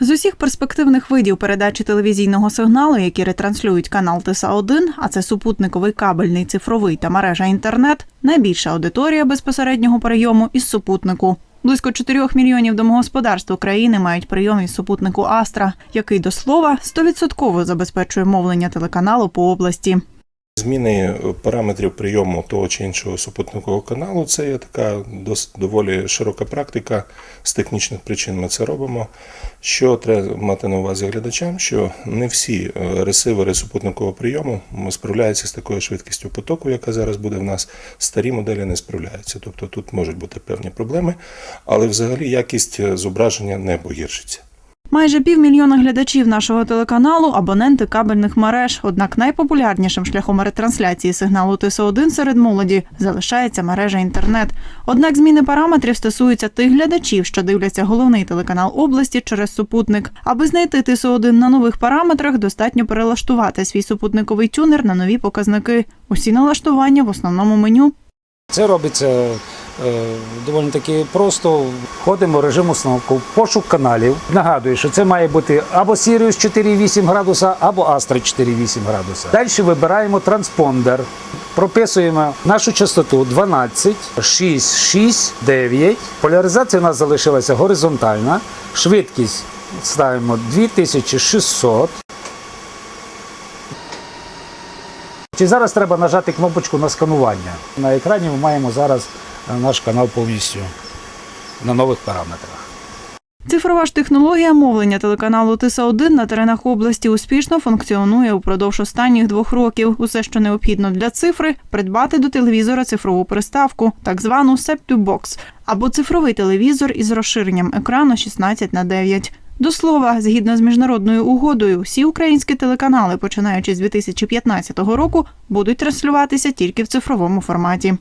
З усіх перспективних видів передачі телевізійного сигналу, які ретранслюють канал Тиса 1 а це супутниковий кабельний цифровий та мережа інтернет, найбільша аудиторія безпосереднього прийому із супутнику. Близько 4 мільйонів домогосподарств України мають прийом із супутнику Астра, який до слова 100% забезпечує мовлення телеканалу по області. Зміни параметрів прийому того чи іншого супутникового каналу це є така доволі широка практика. З технічних причин ми це робимо. Що треба мати на увазі глядачам, що не всі е, ресивери супутникового прийому справляються з такою швидкістю потоку, яка зараз буде в нас. Старі моделі не справляються. Тобто тут можуть бути певні проблеми, але взагалі якість е, зображення не погіршиться. Майже півмільйона глядачів нашого телеканалу абоненти кабельних мереж. Однак найпопулярнішим шляхом ретрансляції сигналу ТС1 серед молоді залишається мережа інтернет. Однак зміни параметрів стосуються тих глядачів, що дивляться головний телеканал області через супутник. Аби знайти ТС1 на нових параметрах, достатньо перелаштувати свій супутниковий тюнер на нові показники. Усі налаштування в основному меню. Це робиться доволі таки просто. Входимо в режим установки, пошук каналів. Нагадую, що це має бути або Sirius 4,8 градуса, або Astra 4,8 градуса. Далі вибираємо транспондер, прописуємо нашу частоту 12, 6, 6, 9. Поляризація у нас залишилася горизонтальна. Швидкість ставимо 2600. Чи зараз треба нажати кнопочку на сканування? На екрані ми маємо зараз е, наш канал повністю на нових параметрах. Цифрова ж технологія мовлення телеканалу Тиса 1 на теренах області успішно функціонує упродовж останніх двох років. Усе, що необхідно для цифри, придбати до телевізора цифрову приставку, так звану Set-to-Box, або цифровий телевізор із розширенням екрану 16 на 9. До слова, згідно з міжнародною угодою, всі українські телеканали, починаючи з 2015 року, будуть транслюватися тільки в цифровому форматі.